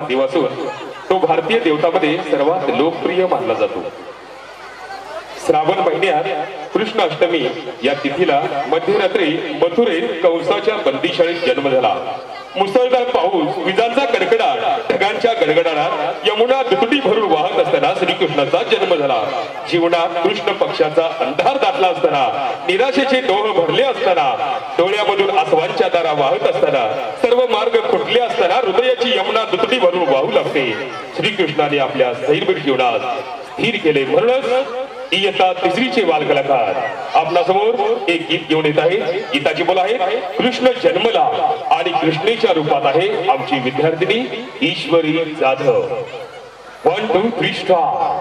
दिवस असून तो भारतीय देवतामध्ये सर्वात लोकप्रिय मानला जातो. श्रावण महिन्यात कृष्ण अष्टमी या तिथीला मध्यरात्री मथुरेत कंसाच्या बंदीशाळेत जन्म झाला. मुसळधार पाऊस विजांचा कडकडाट ढगांच्या गडगडाटात यमुना दुतडी भरून वाहत असताना श्रीकृष्णाचा जन्म झाला. जीवनात कृष्ण पक्षाचा अंधार दाटला असताना निराशेचे डोह भरले असताना डोळ्यामधून आसवांच्या दारा वाहत असताना सर्व मार्ग खुटले असताना हृदयाची यमुना दुतडी भरून वाहू लागते. श्रीकृष्णाने आपल्या स्थैर्य जीवनात स्थिर केले म्हणूनच इयत्ता तिसरीचे बाल कलाकार आपल्यासमोर एक गीत घेऊन येत आहे. गीताची बोल आहे कृष्ण जन्मला आणि कृष्णेच्या रूपात आहे आमची विद्यार्थिनी Ishwari Jadhav. One two three star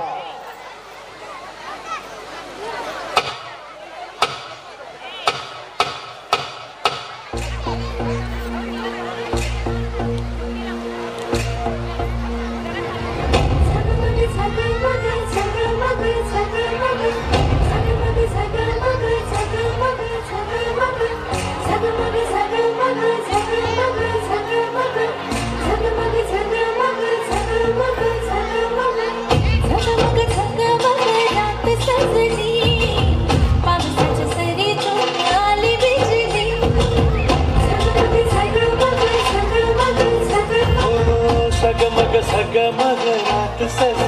ओ सगमग सगमग रात सज